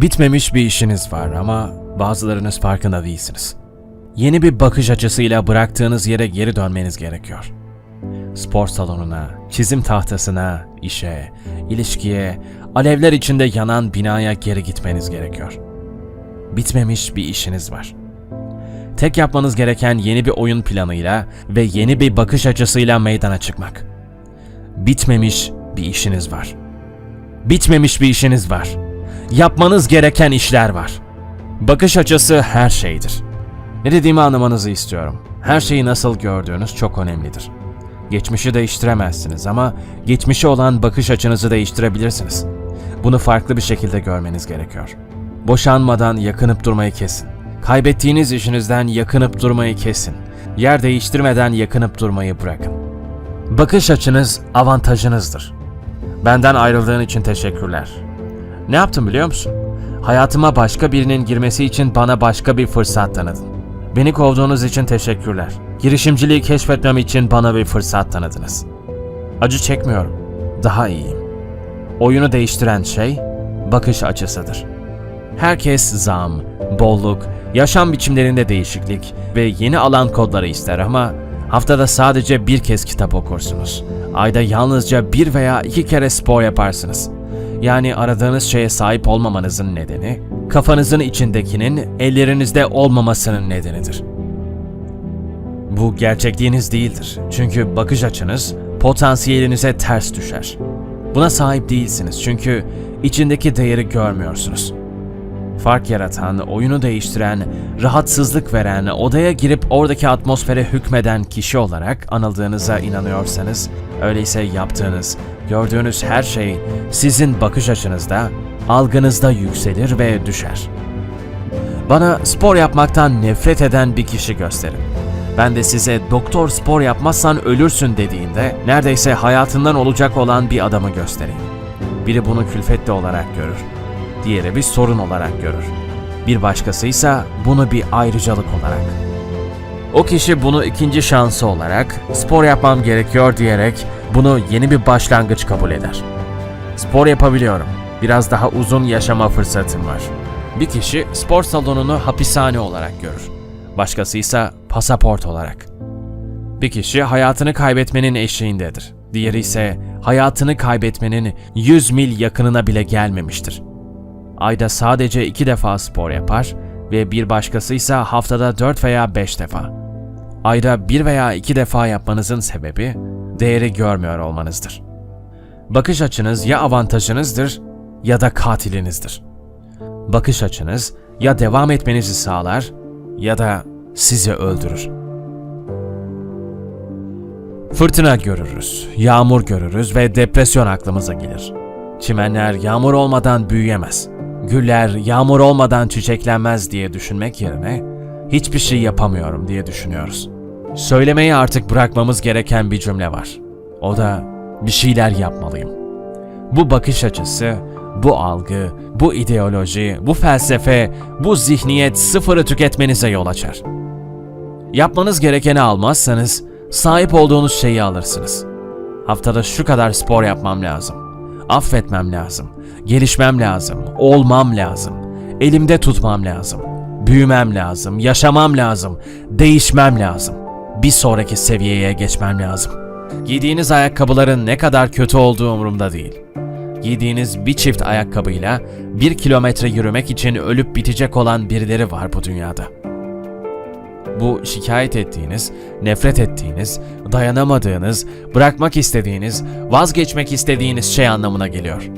Bitmemiş bir işiniz var ama bazılarınız farkında değilsiniz. Yeni bir bakış açısıyla bıraktığınız yere geri dönmeniz gerekiyor. Spor salonuna, çizim tahtasına, işe, ilişkiye, alevler içinde yanan binaya geri gitmeniz gerekiyor. Bitmemiş bir işiniz var. Tek yapmanız gereken yeni bir oyun planıyla ve yeni bir bakış açısıyla meydana çıkmak. Bitmemiş bir işiniz var. Bitmemiş bir işiniz var. Yapmanız gereken işler var. Bakış açısı her şeydir. Ne dediğimi anlamanızı istiyorum. Her şeyi nasıl gördüğünüz çok önemlidir. Geçmişi değiştiremezsiniz ama geçmişe olan bakış açınızı değiştirebilirsiniz. Bunu farklı bir şekilde görmeniz gerekiyor. Boşanmadan yakınıp durmayı kesin. Kaybettiğiniz işinizden yakınıp durmayı kesin. Yer değiştirmeden yakınıp durmayı bırakın. Bakış açınız avantajınızdır. Benden ayrıldığın için teşekkürler. Ne yaptım biliyor musun? Hayatıma başka birinin girmesi için bana başka bir fırsat tanıdın. Beni kovduğunuz için teşekkürler. Girişimciliği keşfetmem için bana bir fırsat tanıdınız. Acı çekmiyorum. Daha iyiyim. Oyunu değiştiren şey bakış açısıdır. Herkes zam, bolluk, yaşam biçimlerinde değişiklik ve yeni alan kodları ister ama haftada sadece bir kez kitap okursunuz. Ayda yalnızca bir veya iki kere spor yaparsınız. Yani aradığınız şeye sahip olmamanızın nedeni, kafanızın içindekinin ellerinizde olmamasının nedenidir. Bu gerçekliğiniz değildir. Çünkü bakış açınız potansiyelinize ters düşer. Buna sahip değilsiniz çünkü içindeki değeri görmüyorsunuz. Fark yaratan, oyunu değiştiren, rahatsızlık veren, odaya girip oradaki atmosfere hükmeden kişi olarak anıldığınıza inanıyorsanız, öyleyse yaptığınız, gördüğünüz her şey sizin bakış açınızda, algınızda yükselir ve düşer. Bana spor yapmaktan nefret eden bir kişi gösterin. Ben de size doktor spor yapmazsan ölürsün dediğinde neredeyse hayatından olacak olan bir adamı göstereyim. Biri bunu külfetli olarak görür. Diğeri bir sorun olarak görür. Bir başkası ise bunu bir ayrıcalık olarak. O kişi bunu ikinci şansı olarak spor yapmam gerekiyor diyerek bunu yeni bir başlangıç kabul eder. Spor yapabiliyorum. Biraz daha uzun yaşama fırsatım var. Bir kişi spor salonunu hapishane olarak görür. Başkası ise pasaport olarak. Bir kişi hayatını kaybetmenin eşiğindedir. Diğeri ise hayatını kaybetmenin 100 mil yakınına bile gelmemiştir. Ayda sadece iki defa spor yapar ve bir başkası ise haftada 4 veya 5 defa. Ayda bir veya iki defa yapmanızın sebebi değeri görmüyor olmanızdır. Bakış açınız ya avantajınızdır ya da katilinizdir. Bakış açınız ya devam etmenizi sağlar ya da sizi öldürür. Fırtına görürüz, yağmur görürüz ve depresyon aklımıza gelir. Çimenler yağmur olmadan büyüyemez. Güller yağmur olmadan çiçeklenmez diye düşünmek yerine hiçbir şey yapamıyorum diye düşünüyoruz. Söylemeyi artık bırakmamız gereken bir cümle var. O da bir şeyler yapmalıyım. Bu bakış açısı, bu algı, bu ideoloji, bu felsefe, bu zihniyet sıfırı tüketmenize yol açar. Yapmanız gerekeni almazsanız sahip olduğunuz şeyi alırsınız. Haftada şu kadar spor yapmam lazım. Affetmem lazım. Gelişmem lazım. Olmam lazım. Elimde tutmam lazım. Büyümem lazım. Yaşamam lazım. Değişmem lazım. Bir sonraki seviyeye geçmem lazım. Giydiğiniz ayakkabıların ne kadar kötü olduğu umurumda değil. Giydiğiniz bir çift ayakkabıyla bir kilometre yürümek için ölüp bitecek olan birileri var bu dünyada. Bu şikayet ettiğiniz, nefret ettiğiniz, dayanamadığınız, bırakmak istediğiniz, vazgeçmek istediğiniz şey anlamına geliyor.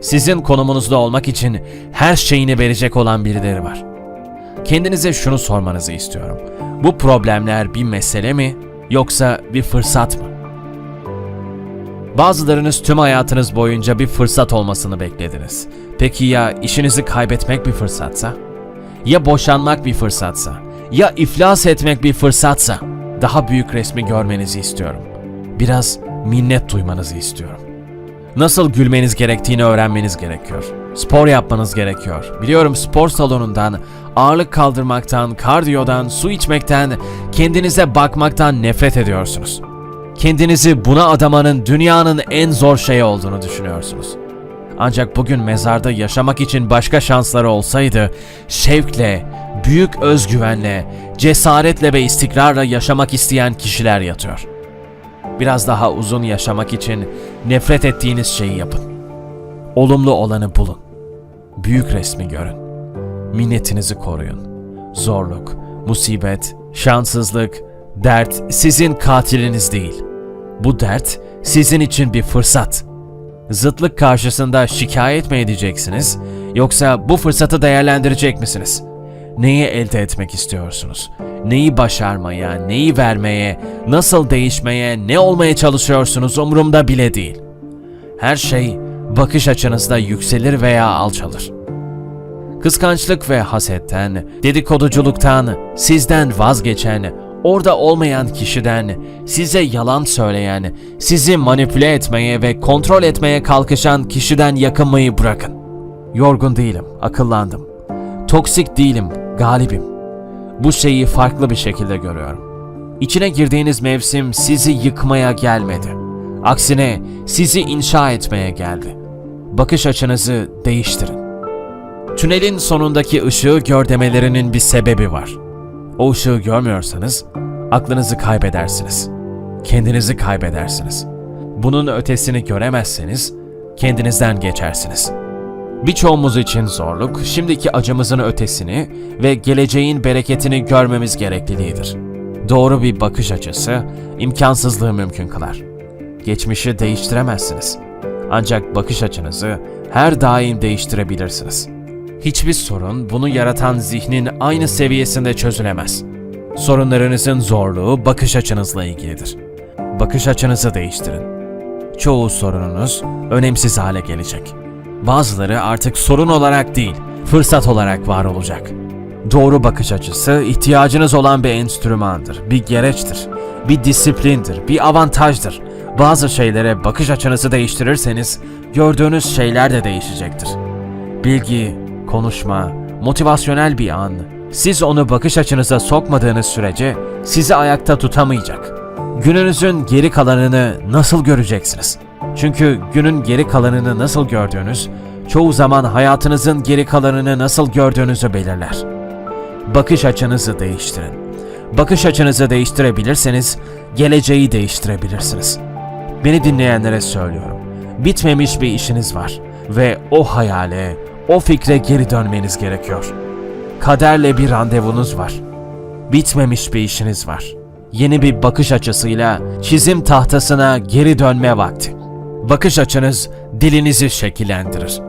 Sizin konumunuzda olmak için her şeyini verecek olan birileri var. Kendinize şunu sormanızı istiyorum. Bu problemler bir mesele mi yoksa bir fırsat mı? Bazılarınız tüm hayatınız boyunca bir fırsat olmasını beklediniz. Peki ya işinizi kaybetmek bir fırsatsa? Ya boşanmak bir fırsatsa? Ya iflas etmek bir fırsatsa? Daha büyük resmi görmenizi istiyorum. Biraz minnet duymanızı istiyorum. Nasıl gülmeniz gerektiğini öğrenmeniz gerekiyor. Spor yapmanız gerekiyor. Biliyorum spor salonundan, ağırlık kaldırmaktan, kardiyodan, su içmekten, kendinize bakmaktan nefret ediyorsunuz. Kendinizi buna adamanın dünyanın en zor şeyi olduğunu düşünüyorsunuz. Ancak bugün mezarda yaşamak için başka şansları olsaydı, şevkle, büyük özgüvenle, cesaretle ve istikrarla yaşamak isteyen kişiler yatıyor. Biraz daha uzun yaşamak için nefret ettiğiniz şeyi yapın. Olumlu olanı bulun. Büyük resmi görün. Minnetinizi koruyun. Zorluk, musibet, şanssızlık, dert sizin katiliniz değil. Bu dert sizin için bir fırsat. Zıtlık karşısında şikayet mi edeceksiniz yoksa bu fırsatı değerlendirecek misiniz? Neyi elde etmek istiyorsunuz? Neyi başarmaya, neyi vermeye, nasıl değişmeye, ne olmaya çalışıyorsunuz umurumda bile değil. Her şey bakış açınızda yükselir veya alçalır. Kıskançlık ve hasetten, dedikoduculuktan, sizden vazgeçen, orada olmayan kişiden, size yalan söyleyen, sizi manipüle etmeye ve kontrol etmeye kalkışan kişiden yakınmayı bırakın. Yorgun değilim, akıllandım. Toksik değilim, galibim. Bu şeyi farklı bir şekilde görüyorum. İçine girdiğiniz mevsim sizi yıkmaya gelmedi. Aksine sizi inşa etmeye geldi. Bakış açınızı değiştirin. Tünelin sonundaki ışığı gör demelerinin bir sebebi var. O ışığı görmüyorsanız aklınızı kaybedersiniz. Kendinizi kaybedersiniz. Bunun ötesini göremezseniz kendinizden geçersiniz. Birçoğumuz için zorluk, şimdiki acımızın ötesini ve geleceğin bereketini görmemiz gerekliliğidir. Doğru bir bakış açısı imkansızlığı mümkün kılar. Geçmişi değiştiremezsiniz. Ancak bakış açınızı her daim değiştirebilirsiniz. Hiçbir sorun bunu yaratan zihnin aynı seviyesinde çözülemez. Sorunlarınızın zorluğu bakış açınızla ilgilidir. Bakış açınızı değiştirin. Çoğu sorununuz önemsiz hale gelecek. Bazıları artık sorun olarak değil, fırsat olarak var olacak. Doğru bakış açısı ihtiyacınız olan bir enstrümandır, bir gereçtir, bir disiplindir, bir avantajdır. Bazı şeylere bakış açınızı değiştirirseniz gördüğünüz şeyler de değişecektir. Bilgi, konuşma, motivasyonel bir an, siz onu bakış açınıza sokmadığınız sürece sizi ayakta tutamayacak. Gününüzün geri kalanını nasıl göreceksiniz? Çünkü günün geri kalanını nasıl gördüğünüz, çoğu zaman hayatınızın geri kalanını nasıl gördüğünüzü belirler. Bakış açınızı değiştirin. Bakış açınızı değiştirebilirseniz, geleceği değiştirebilirsiniz. Beni dinleyenlere söylüyorum. Bitmemiş bir işiniz var ve o hayale, o fikre geri dönmeniz gerekiyor. Kaderle bir randevunuz var. Bitmemiş bir işiniz var. Yeni bir bakış açısıyla çizim tahtasına geri dönme vakti. Bakış açınız dilinizi şekillendirir.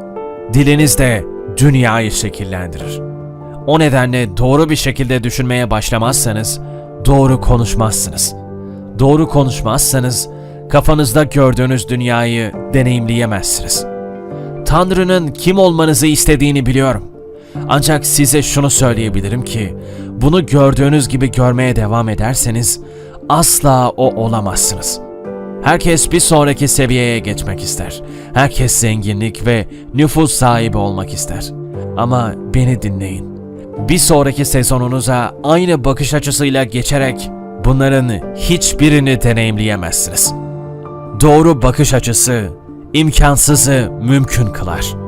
Diliniz de dünyayı şekillendirir. O nedenle doğru bir şekilde düşünmeye başlamazsanız doğru konuşmazsınız. Doğru konuşmazsanız kafanızda gördüğünüz dünyayı deneyimleyemezsiniz. Tanrı'nın kim olmanızı istediğini biliyorum. Ancak size şunu söyleyebilirim ki bunu gördüğünüz gibi görmeye devam ederseniz asla o olamazsınız. Herkes bir sonraki seviyeye geçmek ister. Herkes zenginlik ve nüfus sahibi olmak ister. Ama beni dinleyin. Bir sonraki sezonunuza aynı bakış açısıyla geçerek bunların hiçbirini deneyimleyemezsiniz. Doğru bakış açısı imkansızı mümkün kılar.